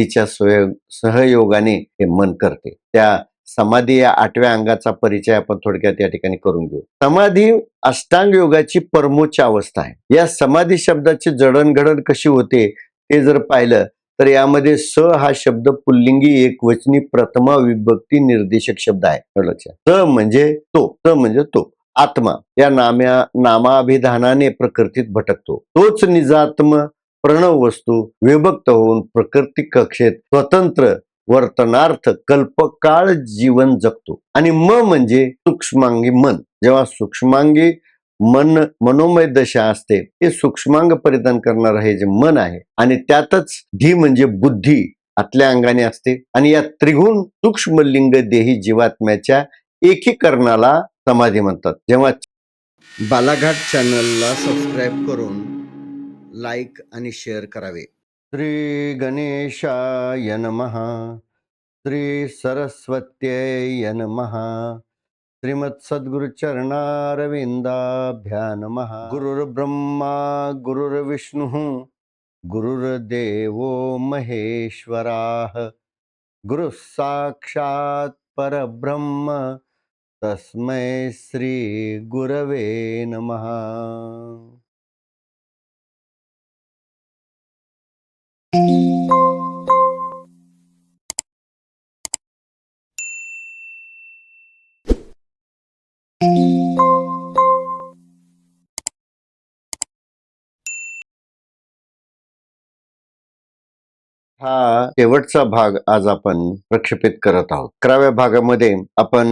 तिच्या सहयोगाने हे मन करते. त्या समाधी या आठव्या अंगाचा परिचय आपण थोडक्यात या ठिकाणी करून घेऊ. समाधी अष्टांग योगाची परमोच्च अवस्था आहे. या समाधी शब्दाची जडणघडण कशी होते ते जर पाहिलं तर यामध्ये स हा शब्द पुल्लिंगी एकवचनी प्रथमा विभक्ती निर्देशक शब्द आहे. लक्षात. स म्हणजे तो स म्हणजे तो. आत्मा. या नाम्या नामाभिधानाने प्रकृतीत भटकतो. तोच निजात्म प्रणव वस्तू विभक्त होऊन प्रकृती कक्षेत स्वतंत्र वर्तनार्थ कल्पकाळ जीवन जगतो. आणि म म्हणजे सूक्ष्मांगी मन. जेव्हा सूक्ष्मांगी मन मनोमय दशा असते हे सूक्ष्मांग परिधान करणार हे जे मन आहे आणि त्यातच धी म्हणजे बुद्धी आतल्या अंगाने असते. आणि या त्रिगुण सूक्ष्मलिंग देही जीवात्म्याच्या एकीकरणाला समाधी म्हणतात. जेव्हा बालाघाट चॅनलला सबस्क्राईब करून लाईक आणि शेअर करावे. श्री गणेशाय नमहा श्री सरस्वत्यय नमहा श्रीमत् सद्गुरुचरणारविंदाभ्या नमः. गुरुर्ब्रह्मा गुरुर्विष्णुः गुरुर्देवो महेश्वराः. गुरुः साक्षात् परब्रह्म तस्मै श्री गुरवे नमः. हा शेवटचा भाग आज आपण प्रक्षेपित करत आहोत. अकराव्या भागामध्ये आपण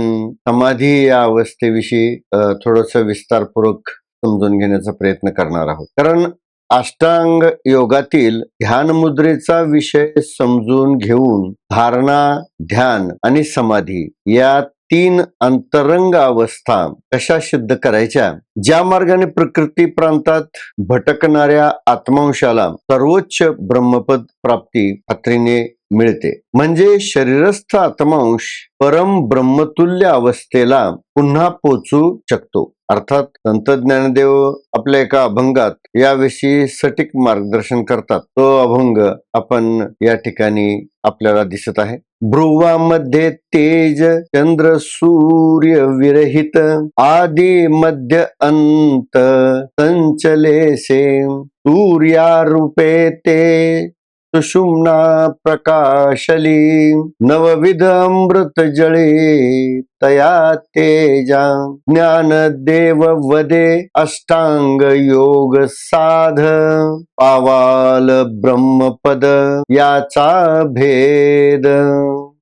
समाधी या अवस्थेविषयी थोडस विस्तारपूर्वक समजून घेण्याचा प्रयत्न करणार आहोत. कारण अष्टांग योगातील ध्यान मुद्रेचा विषय समजून घेऊन धारणा ध्यान आणि समाधी या तीन अंतरंग अवस्था कशा सिद्ध करायच्या? ज्या मार्गाने प्रकृती प्रांतात भटकणाऱ्या आत्मांशाला सर्वोच्च ब्रह्मपद प्राप्ती खात्रीने मिळते. म्हणजे शरीरस्थ आत्मांश परम ब्रह्मतुल्य अवस्थेला पुन्हा पोचू शकतो. अर्थात संत आपल्या एका अभंगात याविषयी सटीक मार्गदर्शन करतात. तो अभंग आपण या ठिकाणी आपल्याला दिसत आहे. भ्रुवामध्ये तेज चंद्र सूर्य विरहित आदि मध्य अंत संचले से सूर्या रूपे ते सुषुम्ना प्रकाशली नवविध अमृत जळे तया तेजा ज्ञान देव वदे अष्टांग योग साध पावाल ब्रह्मपद याचा भेद.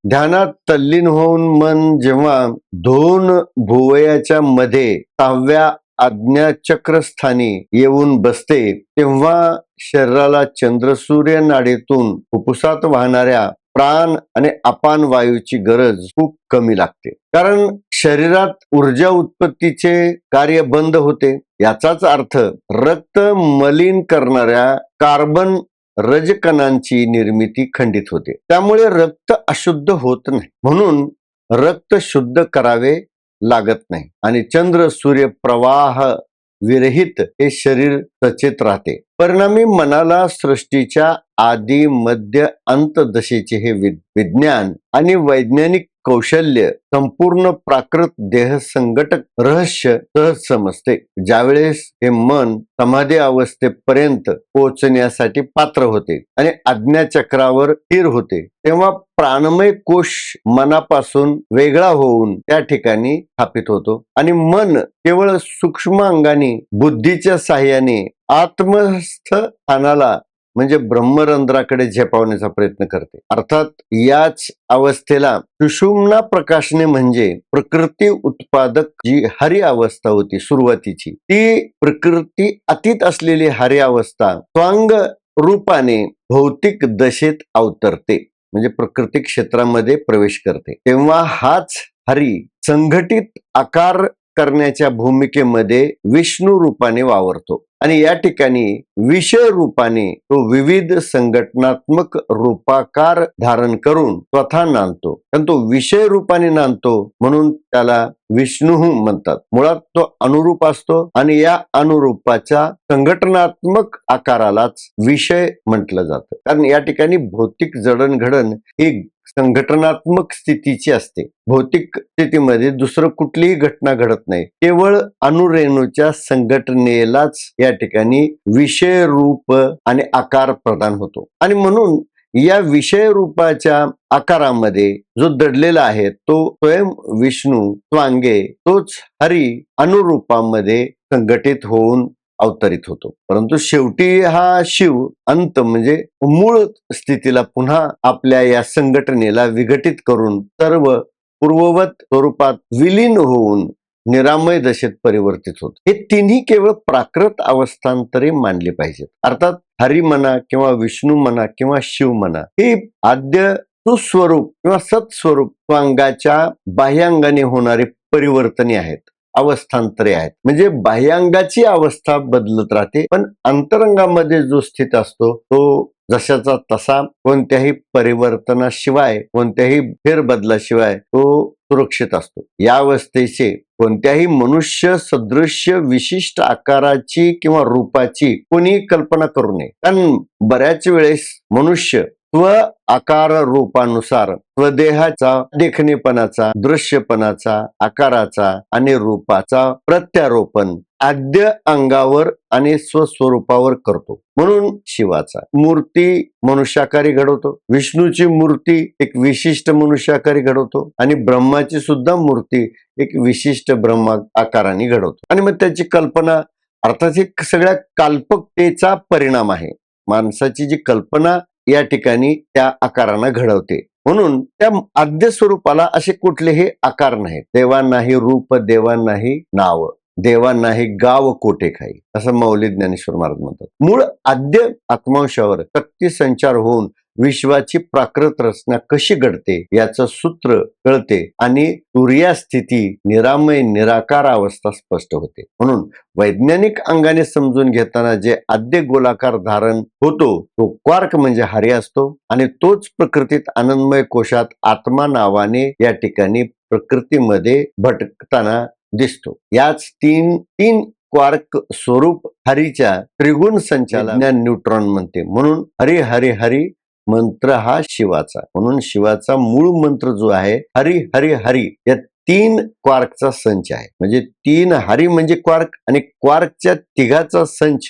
ध्यानात तल्लीन होऊन मन जेव्हा दोन भुवयाच्या मध्ये सहाव्या आज्ञाचक्रस्थानी येऊन बसते तेव्हा शरीराला चंद्रसूर्य नाडीतून फुफ्फुसात वाहणाऱ्या प्राण आणि अपान वायूची गरज खूप कमी लागते. कारण शरीरात ऊर्जा उत्पत्तीचे कार्य बंद होते. याचाच अर्थ रक्त मलिन करणाऱ्या कार्बन रजकणांची निर्मिती खंडित होते. त्यामुळे रक्त अशुद्ध होत नाही. म्हणून रक्त शुद्ध करावे लागत नाही. आणि चंद्र सूर्य प्रवाह विरहित हे शरीर सचेत राहते. परिणामी मनाला सृष्टीच्या आदी मध्य अंत दशेचे हे विज्ञान आणि वैज्ञानिक कौशल्य संपूर्ण प्राकृत देह संघटक रहस्य सहज समजते. ज्यावेळेस हे मन समाधी अवस्थेपर्यंत पोहोचण्यासाठी पात्र होते आणि आज्ञाचक्रावर स्थिर होते तेव्हा प्राणमय कोश मनापासून वेगळा होऊन त्या ठिकाणी स्थापित होतो आणि मन केवळ सूक्ष्म अंगाने बुद्धीच्या साह्याने आत्मस्थ स्थानाला म्हणजे ब्रह्मरंध्राकडे झेपावण्याचा प्रयत्न करते. अर्थात याच अवस्थेला सुषुम्ना प्रकाशने म्हणजे प्रकृती उत्पादक जी हरी अवस्था होती सुरुवातीची ती प्रकृती अतीत असलेली हरी अवस्था स्वांग रूपाने भौतिक दशेत अवतरते म्हणजे प्रकृती क्षेत्रामध्ये प्रवेश करते. तेव्हा हाच हरी संघटित आकार करण्याच्या भूमिकेमध्ये विष्णू रूपाने वावरतो. आणि या ठिकाणी विषय रूपाने तो विविध संघटनात्मक रूपाकार धारण करून स्वतः नांदतो. पण तो विषय रूपाने नांदतो म्हणून त्याला विष्णू म्हणतात. मुळात तो अनुरूप असतो आणि या अनुरूपाच्या संघटनात्मक आकारालाच विषय म्हटलं जातं. कारण या ठिकाणी भौतिक जडणघडण ही संघटनात्मक स्थितीची असते. भौतिक स्थितीमध्ये दुसरं कुठलीही घटना घडत नाही. केवळ अणुरेणूच्या संघटनेलाच या ठिकाणी विषय रूप आणि आकार प्रदान होतो. आणि म्हणून या विषय रूपाच्या आकारामध्ये जो दडलेला आहे तो स्वयं विष्णू स्वांगे तोच हरी अनुरूपामध्ये संघटित होऊन अवतरित होतो. परंतु शेवटी हा शिव अंत म्हणजे मूळ स्थितीला पुन्हा आपल्या या संघटनेला विघटित करून सर्व पूर्ववत स्वरूपात विलीन होऊन निरामय दशेत परिवर्तित होत. हे तिन्ही केवळ प्राकृत अवस्थांतरे मानले पाहिजेत. अर्थात हरी म्हणा किंवा विष्णू म्हणा किंवा शिव म्हणा ही आद्य सुस्वरूप किंवा सत्स्वरूप अंगाच्या बाह्यांगाने होणारे परिवर्तने आहेत. अवस्थांतरे आहेत. म्हणजे बाह्यांगाची अवस्था बदलत राहते पण अंतरंगामध्ये जो स्थित असतो तो जशाचा तसा कोणत्याही परिवर्तनाशिवाय कोणत्याही फेरबदलाशिवाय तो सुरक्षित असतो. या अवस्थेचे कोणत्याही मनुष्य सदृश्य विशिष्ट आकाराची किंवा रूपाची कोणी कल्पना करू नये. कारण बऱ्याच वेळेस मनुष्य स्व आकार रूपानुसार स्वदेहाचा देखणेपणाचा दृश्यपणाचा आकाराचा आणि रूपाचा प्रत्यारोपण आद्य अंगावर आणि स्वस्वरूपावर करतो. म्हणून शिवाचा मूर्ती मनुष्याकारी घडवतो. विष्णूची मूर्ती एक विशिष्ट मनुष्याकारी घडवतो आणि ब्रह्माची सुद्धा मूर्ती एक विशिष्ट ब्रह्मा आकाराने घडवतो. आणि मग त्याची कल्पना अर्थात हे सगळ्या काल्पकतेचा परिणाम आहे. माणसाची जी कल्पना या ठिकाणी त्या आकारानं घडवते. म्हणून त्या आद्य स्वरूपाला असे कुठलेही आकार नाहीत. देवा नाही रूप देवा नाही नाव देवा नाही गाव कोठे खाई असं मौली ज्ञानेश्वर महाराज म्हणतात. मूळ आद्य आत्मांशावर शक्ती संचार होऊन विश्वाची प्राकृत रचना कशी घडते याचं सूत्र कळते आणि तुर्या स्थिती निरामय निराकार अवस्था स्पष्ट होते. म्हणून वैज्ञानिक अंगाने समजून घेताना जे आद्य गोलाकार धारण होतो तो क्वार्क म्हणजे हरी असतो आणि तोच प्रकृतीत आनंदमय कोशात आत्मा नावाने या ठिकाणी प्रकृतीमध्ये भटकताना दिसतो. याच तीन तीन क्वार्क स्वरूप हरीच्या त्रिगुण संचालन न्यूट्रॉन म्हणते. म्हणून हरी हरी हरी मंत्र हा शिवाचा. म्हणून शिवाचा मूळ मंत्र जो आहे हरी हरी हरी या तीन क्वार्कचा संच आहे. म्हणजे तीन हरी म्हणजे क्वार्क आणि क्वार्कच्या तिघाचा संच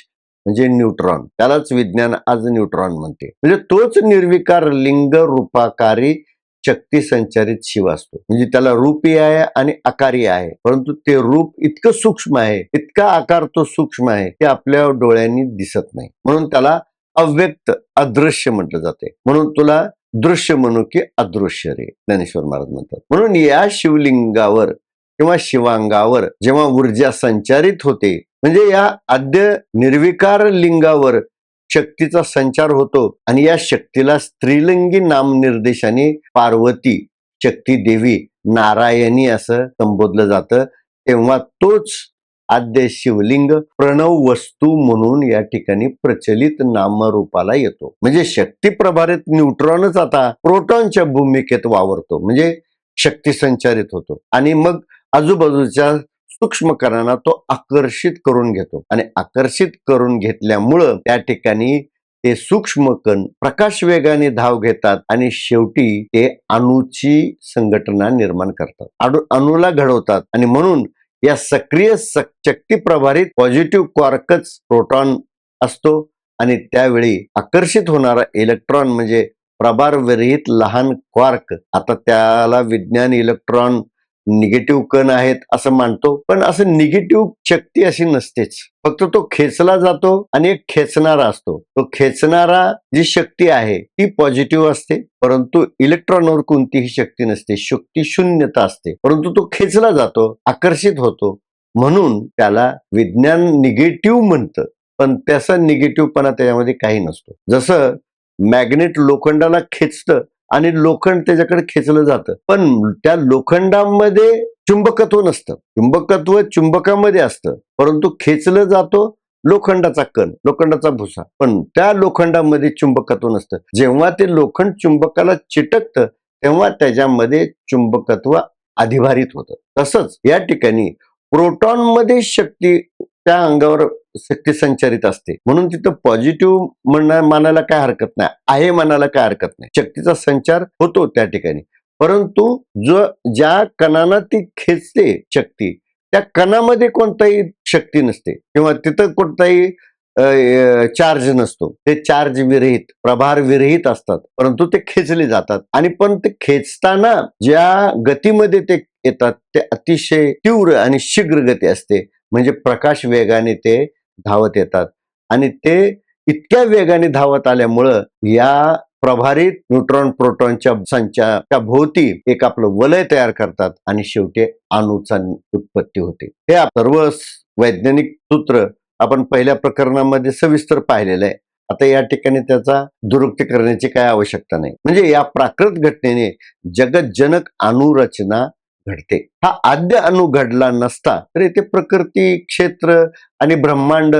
म्हणजे न्यूट्रॉन. त्यालाच विज्ञान आज न्यूट्रॉन म्हणते. म्हणजे तोच निर्विकार लिंग रूपाकारी शक्ती संचारित शिव असतो. म्हणजे त्याला रूपी आहे आणि आकारी आहे. परंतु ते रूप इतकं सूक्ष्म आहे इतका आकार तो सूक्ष्म आहे ते आपल्या डोळ्यांनी दिसत नाही. म्हणून त्याला अव्यक्त अदृश्य म्हटलं जाते. म्हणून तुला दृश्य म्हणू की अदृश्य रे ज्ञानेश्वर महाराज म्हणतात. म्हणून या शिवलिंगावर किंवा शिवांगावर जेव्हा ऊर्जा संचारित होते म्हणजे या आद्य निर्विकार लिंगावर शक्तीचा संचार होतो आणि या शक्तीला स्त्रीलिंगी नामनिर्देशाने पार्वती शक्ती देवी नारायणी असं संबोधलं जातं तेव्हा तोच आद्य शिवलिंग प्रणव वस्तू म्हणून या ठिकाणी प्रचलित नामरूपाला येतो. म्हणजे शक्ती प्रभारित न्यूट्रॉनच आता प्रोटॉनच्या भूमिकेत वावरतो. म्हणजे शक्ती संचारित होतो. आणि मग आजूबाजूच्या सूक्ष्म कणांना तो आकर्षित करून घेतो. आणि आकर्षित करून घेतल्यामुळं त्या ठिकाणी ते सूक्ष्म कण प्रकाश वेगाने धाव घेतात आणि शेवटी ते अणूची संघटना निर्माण करतात. अणूला घडवतात. आणि म्हणून या सक्रिय शक्ती प्रभारित पॉझिटिव्ह क्वार्कच प्रोटॉन असतो आणि त्यावेळी आकर्षित होणारा इलेक्ट्रॉन म्हणजे प्रभार विरहित लहान क्वार्क. आता त्याला विज्ञान इलेक्ट्रॉन निगेटिव्ह कण आहेत असं मानतो पण असं निगेटिव्ह शक्ती अशी नसतेच. फक्त तो खेचला जातो आणि एक खेचणारा असतो. तो खेचणारा जी शक्ती आहे ती पॉझिटिव्ह असते परंतु इलेक्ट्रॉनवर कोणतीही शक्ती नसते. शक्ती शून्यता असते. परंतु तो खेचला जातो आकर्षित होतो. म्हणून त्याला विज्ञान निगेटिव्ह म्हणतं पण त्याचा निगेटिव्हपणा त्याच्यामध्ये काही नसतो. जसं मॅग्नेट लोखंडाला खेचतं आणि लोखंड त्याच्याकडे खेचलं जातं. पण त्या लोखंडामध्ये चुंबकत्व नसतं. चुंबकत्व चुंबकामध्ये असतं. परंतु खेचलं जातो लोखंडाचा कण लोखंडाचा भुसा. पण त्या लोखंडामध्ये चुंबकत्व नसतं. जेव्हा ते लोखंड चुंबकाला चिटकतं तेव्हा त्याच्यामध्ये चुंबकत्व अधिभारित होतं. तसंच या ठिकाणी प्रोटॉनमध्ये शक्ती त्या अंगावर शक्ती संचारित असते. म्हणून तिथं पॉझिटिव्ह म्हणा मानायला काय हरकत नाही. आहे मानायला काय हरकत नाही. शक्तीचा संचार होतो त्या ठिकाणी. परंतु जो ज्या कणानं ती खेचते शक्ती त्या कणामध्ये कोणताही शक्ती नसते. किंवा तिथं कोणताही चार्ज नसतो. ते चार्ज विरहित प्रभार विरहित असतात. परंतु ते खेचले जातात. आणि पण ते खेचताना ज्या गतीमध्ये ते येतात ते अतिशय तीव्र आणि शीघ्र गती असते. म्हणजे प्रकाश वेगाने ते धावत येतात. आणि ते इतक्या वेगाने धावत आल्यामुळं या प्रभारित न्यूट्रॉन प्रोटॉनच्या संचाच्या भोवती एक आपलं वलय तयार करतात आणि शेवटी अणूचा उत्पत्ती होते. हे सर्व वैज्ञानिक सूत्र आपण पहिल्या प्रकरणामध्ये सविस्तर पाहिलेलं आहे. आता या ठिकाणी त्याचा दुरुक्ती करण्याची काय आवश्यकता नाही. म्हणजे या प्राकृत घटनेने जगज्जनक अणुरचना घडते. हा आद्य अणु घडला नसता तर ते प्रकृती क्षेत्र आणि ब्रह्मांड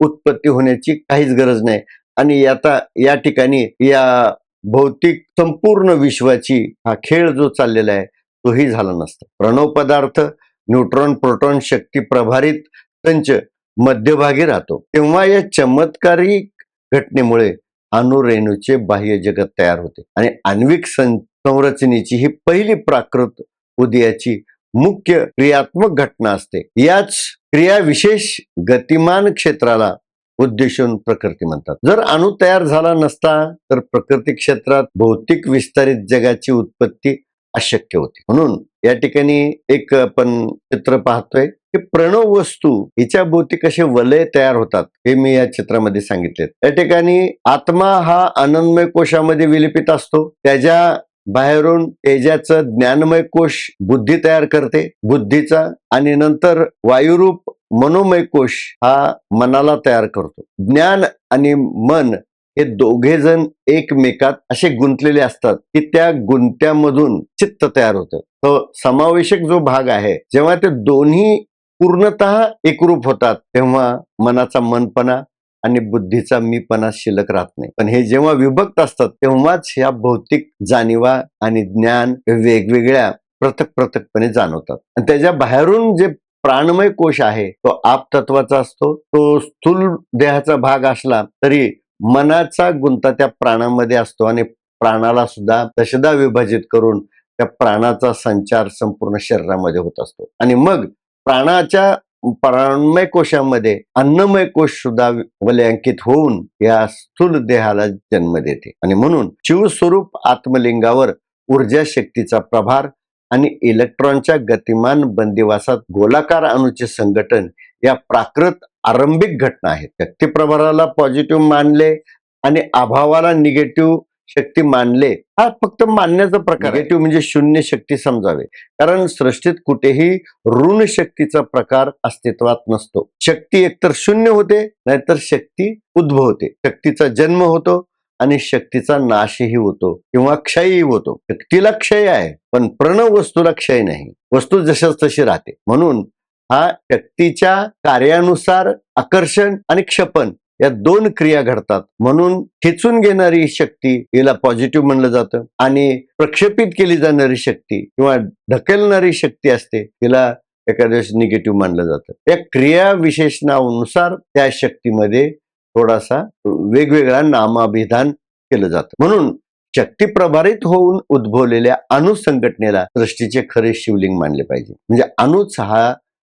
उत्पत्ती होण्याची काहीच गरज नाही. आणि आता या ठिकाणी या भौतिक संपूर्ण विश्वाची हा खेळ जो चाललेला आहे तोही झाला नसता. प्रणव पदार्थ न्यूट्रॉन प्रोटॉन शक्ती प्रभारित संच मध्यभागी राहतो. तेव्हा या चमत्कारी घटनेमुळे अणुरेणूचे बाह्य जगत तयार होते. आणि आण्विक सं- संरचनेची ही पहिली प्राकृत उदयाची मुख्य क्रियात्मक घटना असते. याच क्रिया विशेष गतिमान क्षेत्राला उद्देशून प्रकृती म्हणतात. जर अणु तयार झाला नसता तर प्रकृती क्षेत्रात भौतिक विस्तारित जगाची उत्पत्ती अशक्य होती. म्हणून या ठिकाणी एक आपण चित्र पाहतोय की प्रणव वस्तू हिच्या भोवती कसे वलय तयार होतात हे मी या चित्रामध्ये सांगितले या ठिकाणी आत्मा हा आनंदमय कोशामध्ये विलिपित असतो. त्याच्या बाहेरून तेजाचं ज्ञानमय कोश बुद्धी तयार करते. बुद्धीचा आणि नंतर वायुरूप मनोमय कोश हा मनाला तयार करतो. ज्ञान आणि मन हे दोघे जण एकमेकात असे गुंतलेले असतात की त्या गुंत्यामधून चित्त तयार होतं. तो समावेशक जो भाग आहे जेव्हा ते दोन्ही पूर्णतः एकरूप होतात तेव्हा मनाचा मनपणा आणि बुद्धीचा मीपणा शिल्लक राहत नाही. पण हे जेव्हा विभक्त असतात तेव्हाच ह्या भौतिक जाणीवा आणि ज्ञान वेगवेगळ्या पृथक पृथकपणे जाणवतात. आणि त्याच्या बाहेरून जे प्राणमय कोश आहे तो आप तत्वाचा असतो. तो स्थूल देहाचा भाग असला तरी मनाचा गुंता त्या प्राणामध्ये असतो आणि प्राणाला सुद्धा दशदा विभाजित करून त्या प्राणाचा संचार संपूर्ण शरीरामध्ये होत असतो. आणि मग प्राणाच्या प्राणमय कोशामध्ये अन्नमय कोश सुद्धा वलयांकित होऊन या स्थूल देहाला जन्म देते. आणि म्हणून शिवस्वरूप आत्मलिंगावर ऊर्जा शक्तीचा प्रभार आणि इलेक्ट्रॉनच्या गतिमान बंदिवासात गोलाकार अणुचे संघटन या प्राकृत आरंभिक घटना आहेत. व्यक्तिप्रभाराला पॉझिटिव्ह मानले आणि अभावाला निगेटिव्ह शक्ती मानले हा फक्त मानण्याचा प्रकार निगेटिव्ह म्हणजे शून्य शक्ती समजावे. कारण सृष्टीत कुठेही ऋण शक्तीचा प्रकार अस्तित्वात नसतो. शक्ती एकतर शून्य होते नाहीतर शक्ती उद्भवते शक्तीचा जन्म होतो आणि शक्तीचा नाशही होतो किंवा क्षयही होतो. शक्तीला क्षय आहे पण प्रणव वस्तूला क्षय नाही. वस्तू जशाच तशी राहते. म्हणून हा शक्तीच्या कार्यानुसार आकर्षण आणि क्षपण या दोन क्रिया घडतात. म्हणून खेचून घेणारी शक्ती हिला पॉझिटिव्ह म्हणलं जातं आणि प्रक्षेपित केली जाणारी शक्ती किंवा ढकलणारी शक्ती असते तिला एखाद्या निगेटिव्ह मानलं जातं. या क्रिया विशेषणानुसार त्या शक्तीमध्ये थोडासा वेगवेगळा नामाभिधान केलं जातं. म्हणून शक्ती प्रभारित होऊन उद्भवलेल्या अणु संघटनेला सृष्टीचे खरे शिवलिंग मानले पाहिजे. म्हणजे अणुच हा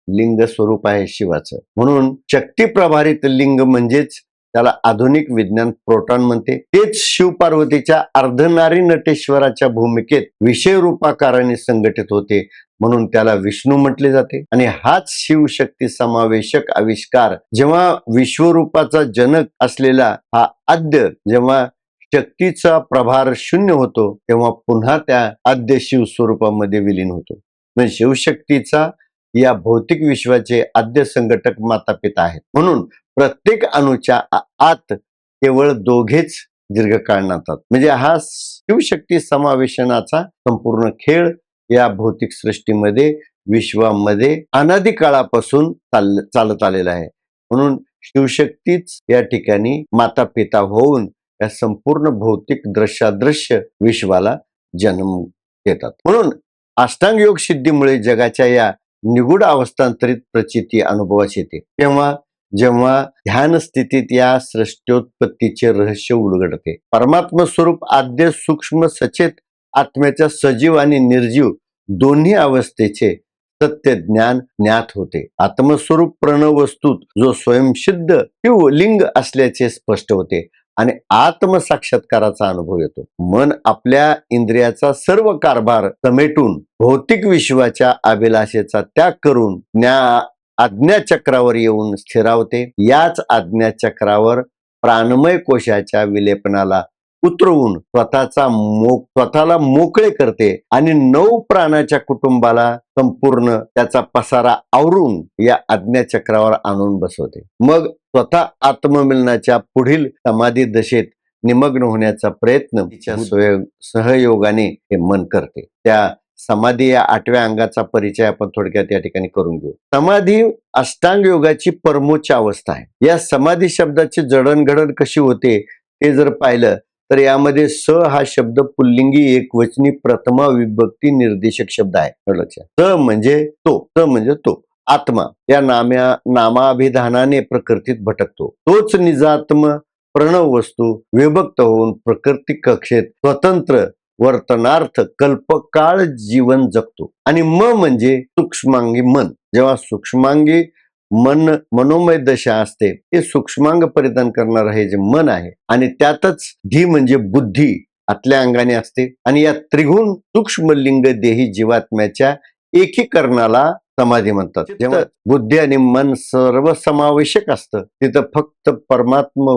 लिंग स्वरूप आहे शिवाचं. म्हणून शक्ती प्रभारित लिंग म्हणजेच त्याला आधुनिक विज्ञान प्रोटॉन म्हणते. तेच शिव पार्वतीच्या अर्धनारी नटेश्वराच्या भूमिकेत विषय रूपाकाराने संघटित होते. म्हणून त्याला विष्णू म्हटले जाते. आणि हाच शिवशक्ती समावेशक आविष्कार जेव्हा विश्वरूपाचा जनक असलेला हा आद्य जेव्हा शक्तीचा प्रभार शून्य होतो तेव्हा पुन्हा त्या आद्य शिव स्वरूपामध्ये विलीन होतो. म्हणजे शिवशक्तीचा या भौतिक विश्वाचे आद्य संघटक माता पिता आहेत. म्हणून प्रत्येक अणुच्या आत केवळ दोघेच दीर्घकाळ नातात म्हणजे हा शिवशक्ती समावेशनाचा संपूर्ण खेळ या भौतिक सृष्टीमध्ये विश्वामध्ये अनादी काळापासून चाल चालत आलेला आहे. म्हणून शिवशक्तीच या ठिकाणी माता पिता होऊन या संपूर्ण भौतिक दृश्यादृश्य विश्वाला जन्म देतात. म्हणून अष्टांग योग सिद्धीमुळे जगाच्या या निगूढ अवस्थांतरित प्रचिती अनुभवास येते. तेव्हा जेव्हा ध्यान स्थितीत या सृष्टोत्पत्तीचे रहस्य उलगडते. परमात्म स्वरूप आद्य सूक्ष्म सचेत आत्म्याच्या सजीव आणि निर्जीव दोन्ही अवस्थेचे सत्य ज्ञान ज्ञात होते. आत्मस्वरूप प्रणव वस्तूत जो स्वयंसिद्ध किंवा लिंग असल्याचे स्पष्ट होते. आणि आत्मसाक्षात्काराचा अनुभव येतो. मन आपल्या इंद्रियाचा सर्व कारभार समेटून भौतिक विश्वाच्या अभिलाषेचा त्याग करून ज्ञा आज्ञाचक्रावर येऊन स्थिरावते. याच आज्ञाचक्रावर प्राणमय कोशाच्या विलेपनाला उतरवून स्वतःचा मो स्वतःला मोकळे करते आणि नऊ प्राणाच्या कुटुंबाला संपूर्ण त्याचा पसारा आवरून या आज्ञाचक्रावर आणून बसवते. मग स्वतः आत्ममिलनाच्या पुढील समाधी दशेत निमग्न होण्याचा प्रयत्न तिच्या सहयोगाने हे मन करते. त्या समाधी या आठव्या अंगाचा परिचय आपण थोडक्यात या ठिकाणी करून घेऊ. समाधी अष्टांग योगाची परमोच्च अवस्था आहे. या समाधी शब्दाची जडणघडण कशी होते ते जर पाहिलं तर यामध्ये स हा शब्द पुल्लिंगी एकवचनी प्रथमा विभक्ती निर्देशक शब्द आहे. लक्षात स म्हणजे तो स म्हणजे तो. आत्मा. या नाम्या नामाभिधानाने प्रकृतीत भटकतो. तोच निजात्म प्रणव वस्तू विभक्त होऊन प्रकृती कक्षेत स्वतंत्र वर्तनार्थ कल्पकाळ जीवन जगतो. आणि म म्हणजे सूक्ष्मांगी मन. जेव्हा सूक्ष्मांगी मन मनोमय दशा असते हे सूक्ष्मांग परिधान करणार हे जे मन आहे आणि त्यातच धी म्हणजे बुद्धी आतल्या अंगाने असते. आणि या त्रिगुण सूक्ष्म लिंग देही जीवात्म्याच्या एकीकरणाला समाधी म्हणतात. जेव्हा बुद्धी आणि मन सर्व समावेशक असतं तिथं फक्त परमात्म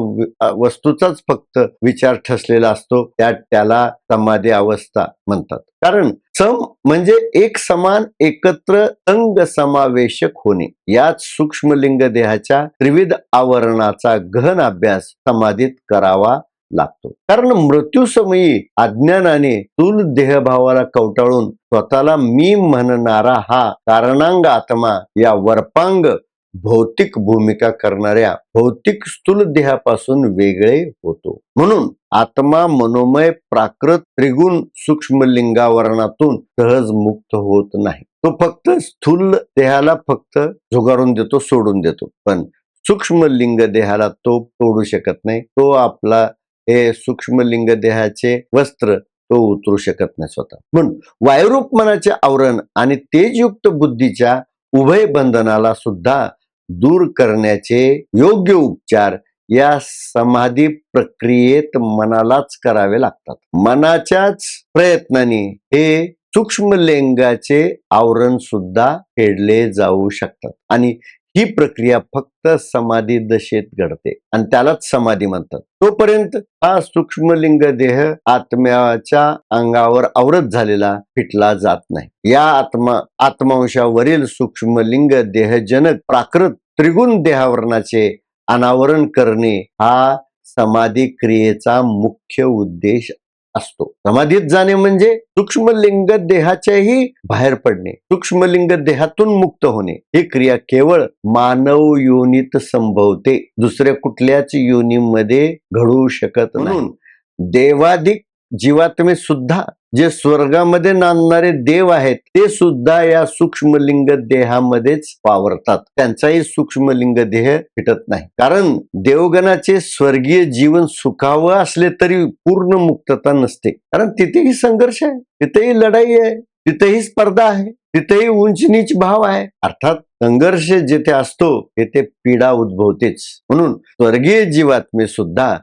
वस्तूचाच फक्त विचार ठसलेला असतो त्या त्याला समाधी अवस्था म्हणतात. कारण सम म्हणजे एक समान एकत्र अंग समावेशक होणे. याच सूक्ष्मलिंग देहाच्या त्रिविध आवरणाचा गहन अभ्यास समाधीत करावा लागतो. कारण मृत्यूसमयी अज्ञानाने स्थूल देहभावाला कवटाळून स्वतःला मी म्हणणारा हा कारणांग आत्मा या वर्पांग भौतिक भूमिका करणाऱ्या भौतिक स्थूल देहापासून वेगळे होतो. म्हणून आत्मा मनोमय प्राकृत त्रिगुण सूक्ष्म लिंगावरणातून सहज मुक्त होत नाही. तो फक्त स्थूल देहाला फक्त झुगारून देतो सोडून देतो. पण सूक्ष्म लिंग देहाला तो तोडू शकत नाही. तो आपला हे सूक्ष्म लिंग देहाचे वस्त्र तो उतरू शकत नाही स्वतः. म्हणून वायुरूप मनाचे आवरण आणि तेजयुक्त बुद्धीच्या उभय बंधनाला सुद्धा दूर करण्याचे योग्य उपचार या समाधी प्रक्रियेत मनालाच करावे लागतात. मनाच्याच प्रयत्नाने हे सूक्ष्म लिंगाचे आवरण सुद्धा फेडले जाऊ शकतात. आणि ही प्रक्रिया फक्त समाधी दशेत घडते. आणि त्यालाच समाधी म्हणतात. तोपर्यंत हा सूक्ष्मलिंग देह आत्म्याच्या अंगावर आवरत झालेला फिटला जात नाही. या आत्मा आत्मांशावरील सूक्ष्मलिंग देहजनक प्राकृत त्रिगुण देहावरणाचे अनावरण करणे हा समाधी क्रियेचा मुख्य उद्देश असतो. समाधीत जाणे म्हणजे सूक्ष्मलिंग देहाच्याही बाहेर पडणे सूक्ष्मलिंग देहातून मुक्त होणे. ही क्रिया केवळ मानव योनीत संभवते दुसऱ्या कुठल्याच योनीमध्ये घडू शकत म्हणून देवाधिक जीवात्मे सुद्धा जे स्वर्गामध्ये नांदणारे देव आहेत ते सुद्धा या सूक्ष्मलिंग देहामध्येच वावरतात. त्यांचाही सूक्ष्मलिंग देह फिटत नाही. कारण देवगणाचे स्वर्गीय जीवन सुखावं असले तरी पूर्ण मुक्तता नसते. कारण तिथेही संघर्ष आहे तिथेही लढाई आहे तिथेही स्पर्धा आहे तिथेही उंच नीच भाव आहे. अर्थात संघर्ष जिथे असतो तेथे पीडा उद्भवतेच. म्हणून स्वर्गीय जीवात्मे सुद्धा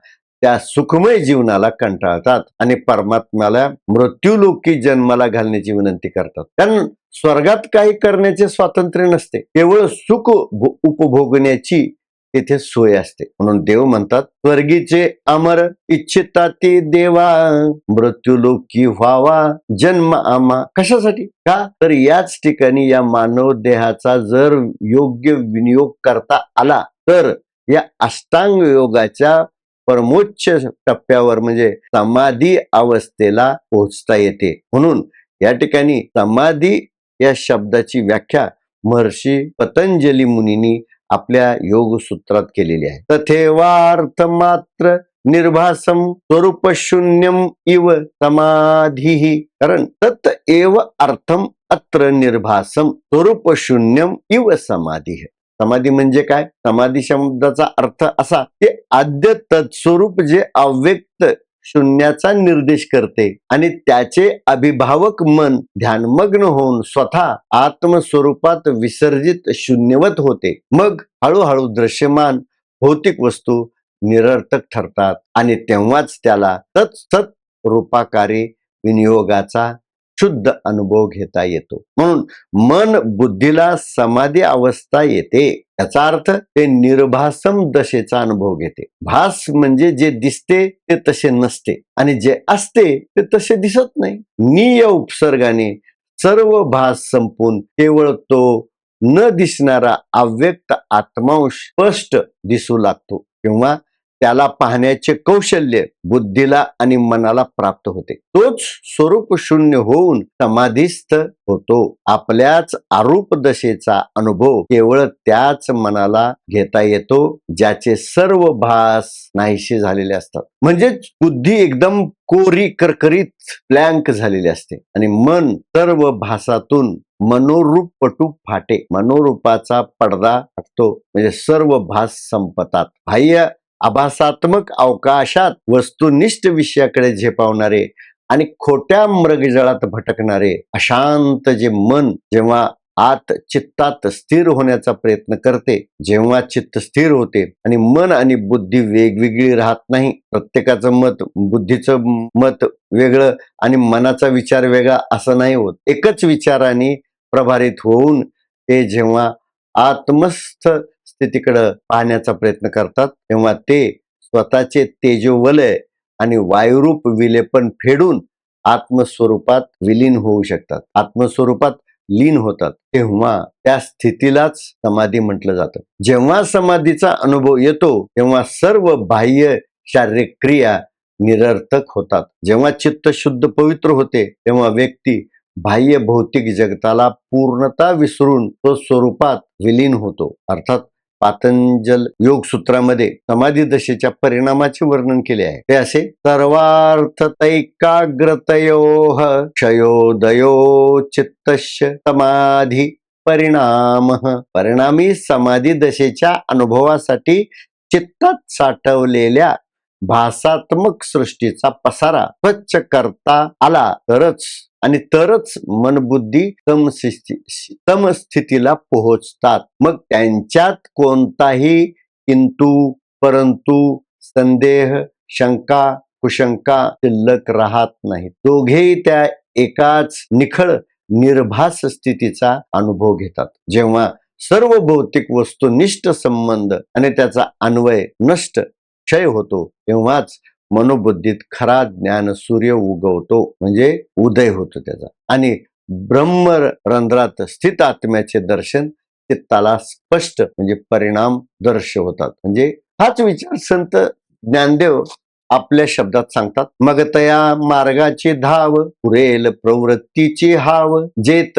त्या सुखमय जीवनाला कंटाळतात आणि परमात्म्याला मृत्यूलोकी जन्माला घालण्याची विनंती करतात. कारण स्वर्गात काही करण्याचे स्वातंत्र्य नसते. केवळ सुख भो- उपभोगण्याची तिथे सोय असते. म्हणून देव म्हणतात स्वर्गीचे अमर इच्छिता ते देवा मृत्यूलोकी व्हावा जन्म आमा कशासाठी? का? तर याच ठिकाणी या मानव देहाचा जर योग्य विनियोग करता आला तर या अष्टांग योगाच्या परमोच्च टप्प्यावर म्हणजे समाधी अवस्थेला पोहोचता येते. म्हणून या ठिकाणी समाधी या शब्दाची व्याख्या महर्षी पतंजली मुनींनी आपल्या योग सूत्रात केलेली आहे. तथेवार्थ मात्र निर्भासम स्वरूप शून्यम इव समाधी कारण तत एव अर्थम अत्र निर्भासम स्वरूप शून्यम इव समाधी. समाधी म्हणजे काय? समाधी शब्दाचा अर्थ असा की आद्य तत्स्वरूप जे अव्यक्त शून्याचा निर्देश करते आणि त्याचे अभिभावक मन ध्यानमग्न होऊन स्वतः आत्मस्वरूपात विसर्जित शून्यवत होते. मग हळूहळू दृश्यमान भौतिक वस्तू निरर्थक ठरतात आणि तेव्हाच त्याला तत्सत रूपाकारी विनियोगाचा शुद्ध अनुभव घेता येतो. म्हणून मन बुद्धीला समाधी अवस्था येते. याचा अर्थ ते निर्भासम दशेचा अनुभव घेते. भास म्हणजे जे दिसते ते तसे नसते आणि जे असते ते तसे दिसत नाही. निय उपसर्गाने सर्व भास संपून केवळ तो न दिसणारा अव्यक्त आत्मांश स्पष्ट दिसू लागतो किंवा त्याला पाहण्याचे कौशल्य बुद्धीला आणि मनाला प्राप्त होते. तोच स्वरूप शून्य होऊन समाधीस्थ होतो. आपल्याच आरूप दशेचा अनुभव केवळ त्याच मनाला घेता येतो ज्याचे सर्व भास नाहीसे झालेले असतात. म्हणजेच बुद्धी एकदम कोरी करकरीत प्लँक झालेली असते आणि मन सर्व भासातून मनोरूप पटू फाटे. मनोरूपाचा पडदा हटतो म्हणजे सर्व भास संपतात. बाह्य आभासात्मक अवकाशात वस्तुनिष्ठ विषयाकडे झेपावणारे आणि खोट्या मृगजळात भटकणारे अशांत जे मन जेव्हा आत चित्तात स्थिर होण्याचा प्रयत्न करते जेव्हा चित्त स्थिर होते आणि मन आणि बुद्धी वेगवेगळी राहत नाही प्रत्येकाचं मत बुद्धीचं मत वेगळं आणि मनाचा विचार वेगळा असं नाही होत. एकच विचाराने प्रभारित होऊन ते जेव्हा आत्मस्थ स्थितीकडं पाहण्याचा प्रयत्न करतात. तेव्हा ते स्वतःचे तेजोवलय आणि वायुरूप विलेपन फेडून आत्मस्वरूपात विलीन होऊ शकतात. आत्मस्वरूपात लीन होतात. तेव्हा त्या स्थितीलाच समाधी म्हटलं जातं. जेव्हा समाधीचा अनुभव येतो तेव्हा सर्व बाह्य शारीरिक क्रिया निरर्थक होतात. जेव्हा चित्त शुद्ध पवित्र होते तेव्हा व्यक्ती बाह्य भौतिक जगताला पूर्णता विसरून तो स्वरूपात विलीन होतो. अर्थात पातंजल योग सूत्रामध्ये समाधी दशेच्या परिणामाचे वर्णन केले आहे. ते असे सर्वार्थ तैकाग्रतयो क्षयोदयो चित्तस्य समाधी परिणाम. परिणामी समाधी दशेच्या अनुभवासाठी चित्तात साठवलेल्या भासात्मक सृष्टीचा पसारा स्वच्छ करता आला तरच आणि तरच मनबुद्धी समस्थिती समस्थितीला पोहोचतात. मग त्यांच्यात कोणताही किंतु परंतु संदेह शंका कुशंका शिल्लक राहत नाही दोघेही त्या एकाच निखळ निर्भास स्थितीचा अनुभव घेतात. जेव्हा सर्व भौतिक वस्तुनिष्ठ संबंध आणि त्याचा अन्वय नष्ट क्षय होतो तेव्हाच मनोबुद्धीत खरा ज्ञान सूर्य उगवतो म्हणजे उदय होतो त्याचा. आणि ब्रह्म रंध्रात स्थित आत्म्याचे दर्शन चित्ताला स्पष्ट म्हणजे परिणाम दर्श होतात म्हणजे हाच विचार संत ज्ञानदेव आपल्या शब्दात सांगतात. मग तया मार्गाची धाव पुरेल प्रवृत्तीची हाव जेत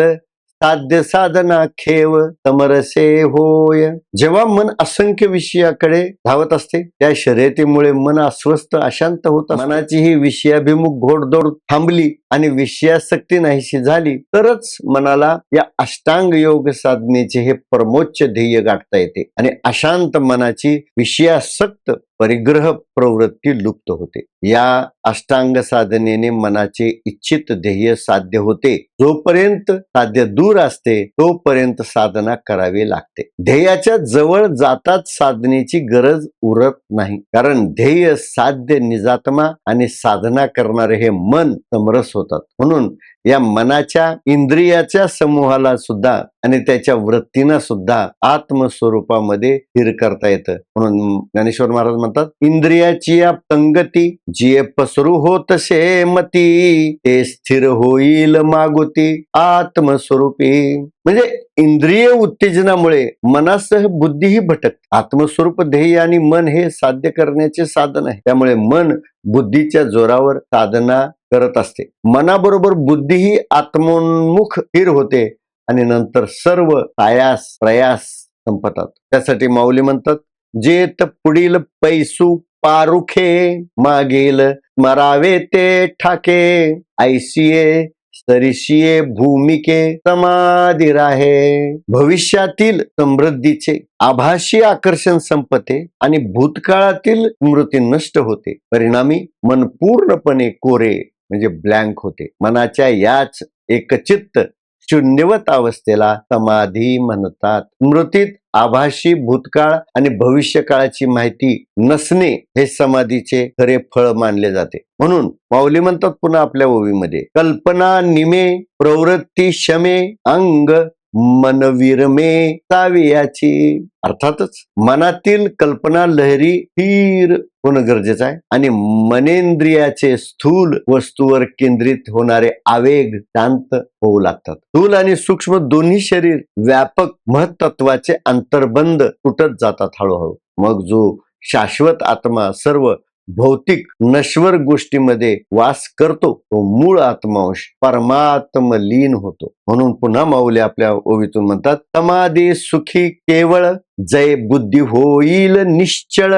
साध्य साधना खेव समरसे होय. जेव्हा मन असंख्य विषयाकडे धावत असते त्या शर्यतीमुळे मन अस्वस्थ अशांत होत मनाची ही विषयाभिमुख घोडदौड थांबली आणि विषयासक्ती नाहीशी झाली तरच मनाला या अष्टांग योग साधनेचे हे परमोच्च ध्येय गाठता येते आणि अशांत मनाची विषयासक्त परिग्रह प्रवृत्ती लुप्त होते. या अष्टांग साधनेने मनाचे इच्छित ध्येय साध्य होते. जोपर्यंत साध्य दूर असते तोपर्यंत साधना करावी लागते. ध्येयाच्या जवळ जाताच साधनेची गरज उरत नाही. कारण ध्येय साध्य निजात्मा आणि साधना करणारे हे मन समरस होतात. म्हणून या मनाच्या इंद्रियाच्या समूहाला सुद्धा आणि त्याच्या वृत्तींना सुद्धा आत्मस्वरूपामध्ये स्थिर करता येतं. म्हणून ज्ञानेश्वर महाराज म्हणतात इंद्रियाची या पंगती जी पसरू होतसे मती ते स्थिर होईल मागुती आत्मस्वरूपी म्हणजे इंद्रिय उत्तेजनामुळे मनासह बुद्धीही भटक आत्मस्वरूप ध्येय आणि मन हे साध्य करण्याचे साधन आहे. त्यामुळे मन बुद्धीच्या जोरावर साधना करत असते. मनाबरोबर बुद्धीही आत्मोन्मुख स्थिर होते आणि नंतर सर्व आयास प्रयास संपतात. त्यासाठी माऊली म्हणतात जेत पुढील पैसू पारुखे मागेल मरावे ते ठाके ऐसिये सरिशिये भूमिके समाधी राहे. भविष्यातील समृद्धीचे आभासी आकर्षण संपते आणि भूतकाळातील स्मृती नष्ट होते. परिणामी मन पूर्णपणे कोरे म्हणजे ब्लँक होते. मनाच्या याच एकचित्त शून्यवत अवस्थेला समाधी म्हणतात. स्मृतीत आभाशी भूतकाळ आणि भविष्य काळाची माहिती नसणे हे समाधीचे खरे फळ मानले जाते. म्हणून माऊली म्हणतात पुन्हा आपल्या ओवीमध्ये कल्पना निमे प्रवृत्ती शमे अंग मनविरमे सावियाची अर्थातच मनातील कल्पना लहरी स्थिर होणं गरजेचं आहे. आणि मनेंद्रियाचे स्थूल वस्तूवर केंद्रित होणारे आवेग शांत होऊ लागतात. स्थूल आणि सूक्ष्म दोन्ही शरीर व्यापक महत्त्वाचे अंतर्बंध तुटत जातात हळूहळू. मग जो शाश्वत आत्मा सर्व भौतिक नश्वर गोष्टीमध्ये वास करतो तो मूळ आत्मांश परमात्म लीन होतो. म्हणून पुन्हा माऊली आपल्या ओवीतून म्हणतात समाधी सुखी केवळ जय बुद्धी होईल निश्चळ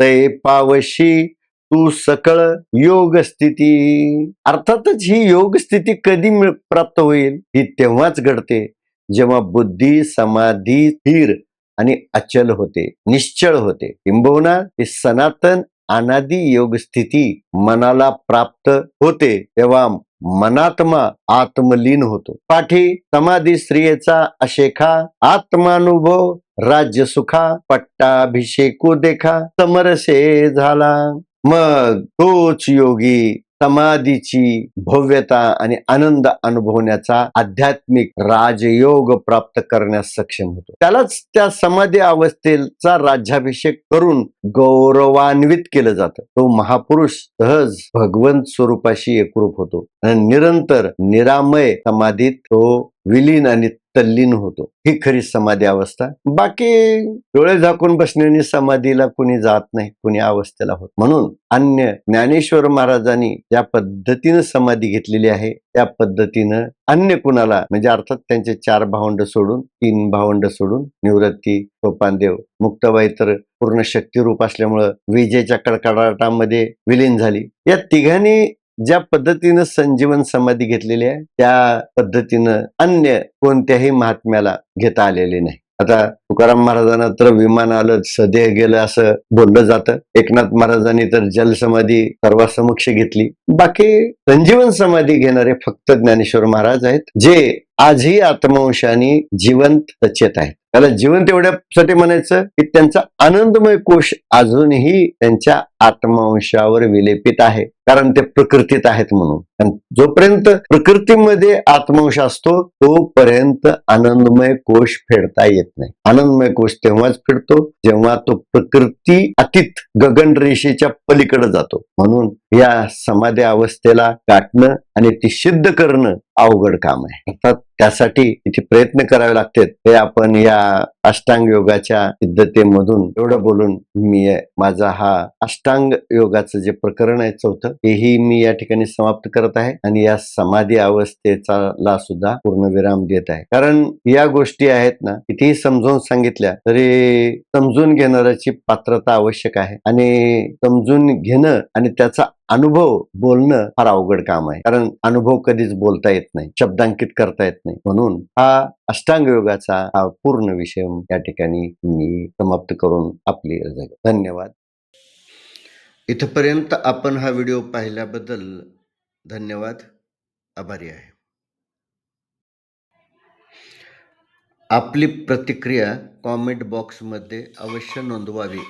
तय पावशी तू सकळ योग स्थिती. अर्थातच ही योग स्थिती कधी मिळ- प्राप्त होईल? ही तेव्हाच घडते जेव्हा बुद्धी समाधी स्थिर आणि अचल होते निश्चळ होते. किंबहुना ही सनातन अनादी योग स्थिती मनाला प्राप्त होते तेव्हा मनात्मा आत्मलीन होतो. पाठी समाधी स्त्रियेचा अशेखा आत्मानुभव राज्य सुखा पट्टाभिषेकू देखा समरसे झाला. मग तोच योगी समाधीची भव्यता आणि आनंद अनुभवण्याचा आध्यात्मिक राजयोग प्राप्त करण्यास सक्षम होतो. त्यालाच त्या समाधी अवस्थेचा राज्याभिषेक करून गौरवान्वित केलं जातं. तो महापुरुष सहज भगवंत स्वरूपाशी एकरूप होतो. आणि निरंतर निरामय समाधीत तो विलीन आणि तल्लीन होतो. ही खरी समाधी अवस्था. बाकी डोळे झाकून बसण्याने समाधीला कुणी जात नाही कुणी अवस्थेला होत. म्हणून अन्य ज्ञानेश्वर महाराजांनी ज्या पद्धतीनं समाधी घेतलेली आहे त्या पद्धतीनं अन्य कुणाला म्हणजे अर्थात त्यांचे चार भावंड सोडून तीन भावंड सोडून निवृत्ती सोपानदेव मुक्ताबाई तर पूर्ण शक्तिरूप असल्यामुळं विजेच्या कडकडाटामध्ये विलीन झाली. या तिघांनी ज्या पद्धतीनं संजीवन समाधी घेतलेली आहे त्या पद्धतीनं अन्य कोणत्याही महात्म्याला घेता आलेले नाही. आता तुकाराम महाराजांना तर विमान आलं सदेह गेलं असं बोललं जातं. एकनाथ महाराजांनी तर जलसमाधी सर्वासमक्ष घेतली. बाकी संजीवन समाधी घेणारे फक्त ज्ञानेश्वर महाराज आहेत जे आजही आत्मवंशाने जिवंत सचेत आहेत. त्याला जिवंत एवढ्यासाठी म्हणायचं की त्यांचा आनंदमय कोश अजूनही त्यांच्या आत्मवंशावर विलेपित आहे. कारण ते प्रकृतीत आहेत म्हणून. जोपर्यंत प्रकृतीमध्ये आत्मवंश असतो तोपर्यंत आनंदमय कोश फेडता येत नाही. आनंदमय कोश तेव्हाच फेडतो जेव्हा तो प्रकृती अतीत गगन रेषेच्या पलीकडे जातो. म्हणून या समाधी अवस्थेला गाठणं आणि ती सिद्ध करणं अवघड काम आहे. अर्थात त्यासाठी किती प्रयत्न करावे लागतात. हे आपण या अष्टांग योगाच्या सिद्धतेमधून एवढं बोलून मी माझा हा अष्टांग योगाचं जे प्रकरण आहे चौथं हेही मी या ठिकाणी समाप्त करत आहे आणि या समाधी अवस्थेचा ला सुद्धा पूर्णविराम देत आहे. कारण या गोष्टी आहेत ना कितीही समजावून सांगितल्या तरी समजून घेणाऱ्याची पात्रता आवश्यक आहे आणि समजून घेणं आणि त्याचा अनुभव बोलणं फार अवघड काम आहे. कारण अनुभव कधीच बोलता येत नाही शब्दांकित करता येत नाही. म्हणून हा अष्टांग योगाचा हा पूर्ण विषय या ठिकाणी मी समाप्त करून आपली अर्ज धन्यवाद. इथपर्यंत आपण हा व्हिडिओ पाहिल्याबद्दल धन्यवाद. आभारी आहे. आपली प्रतिक्रिया कॉमेंट बॉक्समध्ये अवश्य नोंदवावी.